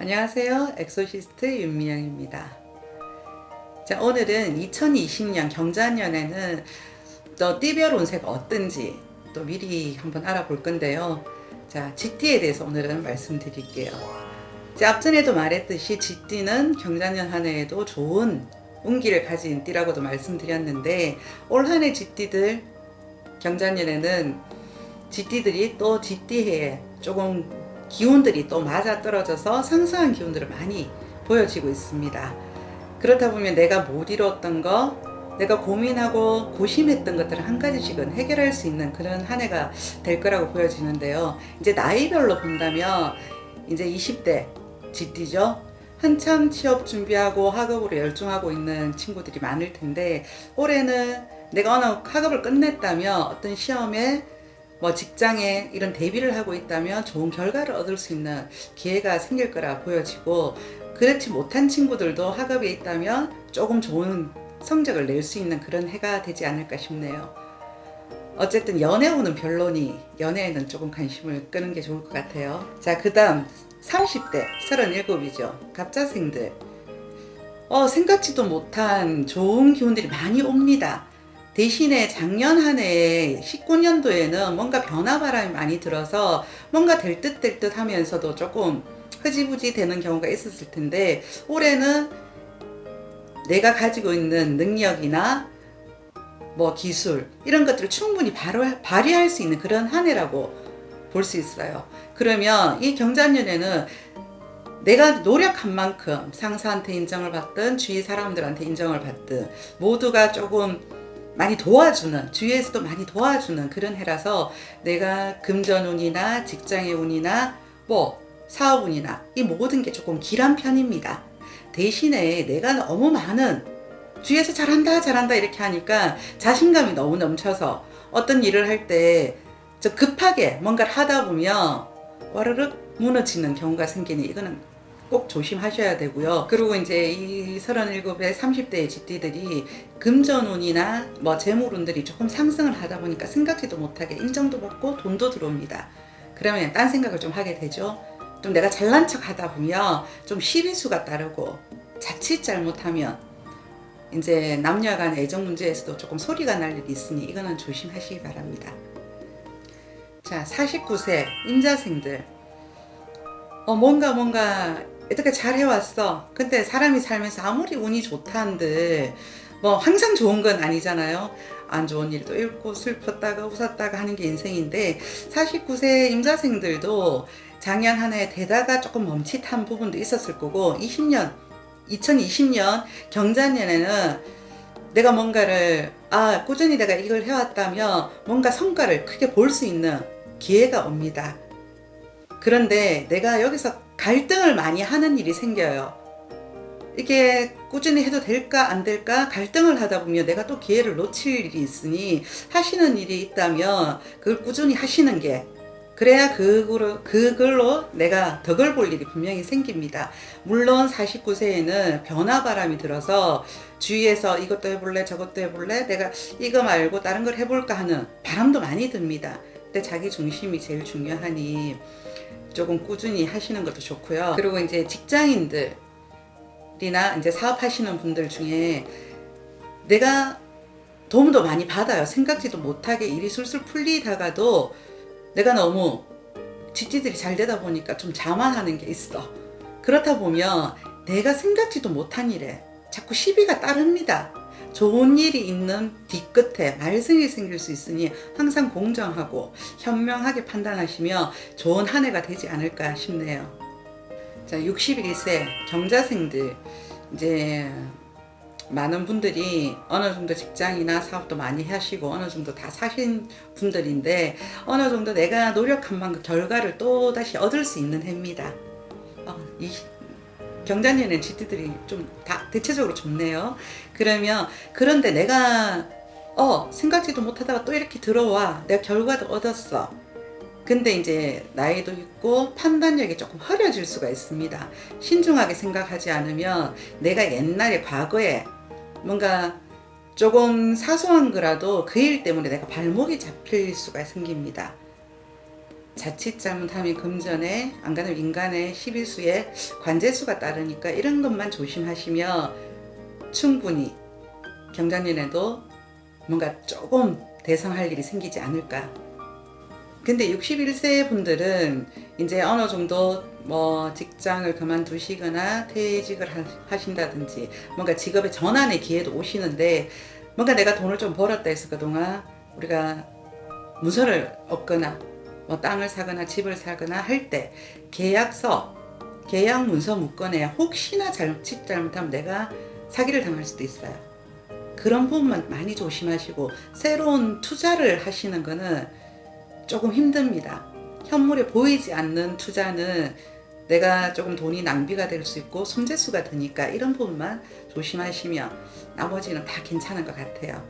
안녕하세요. 엑소시스트 윤미영입니다. 자, 오늘은 2020년 경자년에는 또 띠별 운세가 어떤지 또 미리 한번 알아볼 건데요. 자, GT에 대해서 오늘은 말씀드릴게요. 자, 앞전에도 말했듯이 GT는 경자년 한 해에도 좋은 운기를 가진 띠라고도 말씀드렸는데 올 한 해 GT들 경자년에는 GT들이 또 GT해에 조금 기운들이 또 맞아 떨어져서 상승한 기운들을 많이 보여지고 있습니다. 그렇다 보면 내가 못 이뤘던 거, 내가 고민하고 고심했던 것들을 한 가지씩은 해결할 수 있는 그런 한 해가 될 거라고 보여지는데요. 이제 나이별로 본다면 이제 20대 GT죠. 한참 취업 준비하고 학업으로 열중하고 있는 친구들이 많을 텐데 올해는 내가 어느 학업을 끝냈다면 어떤 시험에 뭐 직장에 이런 대비를 하고 있다면 좋은 결과를 얻을 수 있는 기회가 생길 거라 보여지고 그렇지 못한 친구들도 학업에 있다면 조금 좋은 성적을 낼 수 있는 그런 해가 되지 않을까 싶네요. 어쨌든 연애운은 별로니 연애에는 조금 관심을 끄는 게 좋을 것 같아요. 자, 그 다음 30대 37이죠. 갑자생들. 어, 생각지도 못한 좋은 기운들이 많이 옵니다. 대신에 작년 한해 19년도에는 뭔가 변화 바람이 많이 들어서 뭔가 될 듯 될 듯 하면서도 조금 흐지부지 되는 경우가 있었을 텐데 올해는 내가 가지고 있는 능력이나 뭐 기술 이런 것들을 충분히 바로 발휘할 수 있는 그런 한 해라고 볼 수 있어요. 그러면 이 경자년에는 내가 노력한 만큼 상사한테 인정을 받든 주위 사람들한테 인정을 받든 모두가 조금 많이 도와주는 주위에서도 많이 도와주는 그런 해라서 내가 금전운이나 직장의 운이나 뭐 사업운이나 이 모든 게 조금 길한 편입니다. 대신에 내가 너무 많은 주위에서 잘한다 잘한다 이렇게 하니까 자신감이 너무 넘쳐서 어떤 일을 할때저 급하게 뭔가를 하다 보면 와르륵 무너지는 경우가 생기니 이거는 꼭 조심하셔야 되고요. 그리고 이제 이 37의 30대의 집디들이 금전운이나 뭐 재물운들이 조금 상승을 하다 보니까 생각지도 못하게 인정도 받고 돈도 들어옵니다. 그러면 딴 생각을 좀 하게 되죠. 좀 내가 잘난 척 하다 보면 좀 시리수가 따르고 자칫 잘못하면 이제 남녀 간 애정 문제에서도 조금 소리가 날 일이 있으니 이거는 조심하시기 바랍니다. 자, 49세 임자생들. 어, 뭔가 뭔가 어떻게 잘 해왔어. 근데 사람이 살면서 아무리 운이 좋다 한들 뭐 항상 좋은 건 아니잖아요. 안 좋은 일도 있고 슬펐다가 웃었다가 하는 게 인생인데 49세 임자생들도 작년 한해 되다가 조금 멈칫한 부분도 있었을 거고 20년 2020년 경자년에는 내가 뭔가를 아 꾸준히 내가 이걸 해왔다면 뭔가 성과를 크게 볼 수 있는 기회가 옵니다. 그런데 내가 여기서 갈등을 많이 하는 일이 생겨요. 이게 꾸준히 해도 될까 안 될까 갈등을 하다 보면 내가 또 기회를 놓칠 일이 있으니 하시는 일이 있다면 그걸 꾸준히 하시는 게 그래야 그걸로, 그걸로 내가 덕을 볼 일이 분명히 생깁니다. 물론 49세에는 변화 바람이 들어서 주위에서 이것도 해볼래 저것도 해볼래 내가 이거 말고 다른 걸 해볼까 하는 바람도 많이 듭니다. 근데 자기 중심이 제일 중요하니 조금 꾸준히 하시는 것도 좋고요. 그리고 이제 직장인들이나 이제 사업하시는 분들 중에 내가 도움도 많이 받아요. 생각지도 못하게 일이 술술 풀리다가도 내가 너무 쥐띠들이 잘 되다 보니까 좀 자만하는 게 있어. 그렇다 보면 내가 생각지도 못한 일에 자꾸 시비가 따릅니다. 좋은 일이 있는 뒤끝에 말썽이 생길 수 있으니 항상 공정하고 현명하게 판단하시며 좋은 한 해가 되지 않을까 싶네요. 자, 61세 경자생들 이제 많은 분들이 어느 정도 직장이나 사업도 많이 하시고 어느 정도 다 사신 분들인데 어느 정도 내가 노력한 만큼 결과를 또 다시 얻을 수 있는 해입니다. 어, 이 경자년의 GT들이 좀 다 대체적으로 좋네요. 그러면 그런데 내가 어 생각지도 못하다가 또 이렇게 들어와 내가 결과도 얻었어. 근데 이제 나이도 있고 판단력이 조금 흐려질 수가 있습니다. 신중하게 생각하지 않으면 내가 옛날에 과거에 뭔가 조금 사소한 거라도 그 일 때문에 내가 발목이 잡힐 수가 생깁니다. 자칫 잘못하면 금전에 안 가면 인간의 11수에 관제수가 따르니까 이런 것만 조심하시면 충분히 경자년에도 뭔가 조금 대성할 일이 생기지 않을까. 근데 61세 분들은 이제 어느 정도 뭐 직장을 그만두시거나 퇴직을 하- 하신다든지 뭔가 직업의 전환의 기회도 오시는데 뭔가 내가 돈을 좀 벌었다 해서 그동안 우리가 문서를 얻거나 뭐 땅을 사거나 집을 사거나 할 때 계약서, 계약 문서 묶어내야 혹시나 잘못 잘못하면 내가 사기를 당할 수도 있어요. 그런 부분만 많이 조심하시고 새로운 투자를 하시는 거는 조금 힘듭니다. 현물에 보이지 않는 투자는 내가 조금 돈이 낭비가 될 수 있고 손재수가 드니까 이런 부분만 조심하시면 나머지는 다 괜찮은 것 같아요.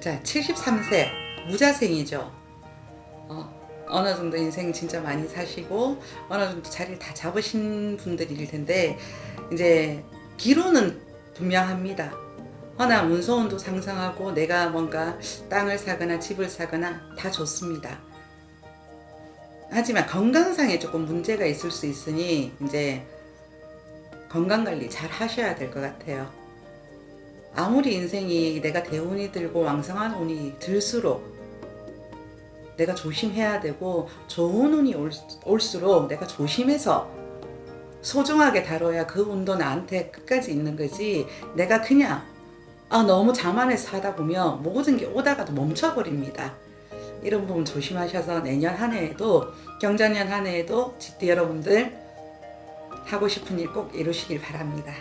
자, 73세 무자생이죠. 어, 어느 정도 인생 진짜 많이 사시고 어느 정도 자리를 다 잡으신 분들일 텐데 이제 기로는 분명합니다. 허나 문서운도 상승하고 내가 뭔가 땅을 사거나 집을 사거나 다 좋습니다. 하지만 건강상에 조금 문제가 있을 수 있으니 이제 건강 관리 잘 하셔야 될 것 같아요. 아무리 인생이 내가 대운이 들고 왕성한 운이 들수록 내가 조심해야 되고 좋은 운이 올, 올수록 내가 조심해서 소중하게 다뤄야 그 운도 나한테 끝까지 있는 거지 내가 그냥 아 너무 자만해서 하다 보면 모든 게 오다가도 멈춰버립니다. 이런 부분 조심하셔서 내년 한 해에도 경자년 한 해에도 직디 여러분들 하고 싶은 일 꼭 이루시길 바랍니다.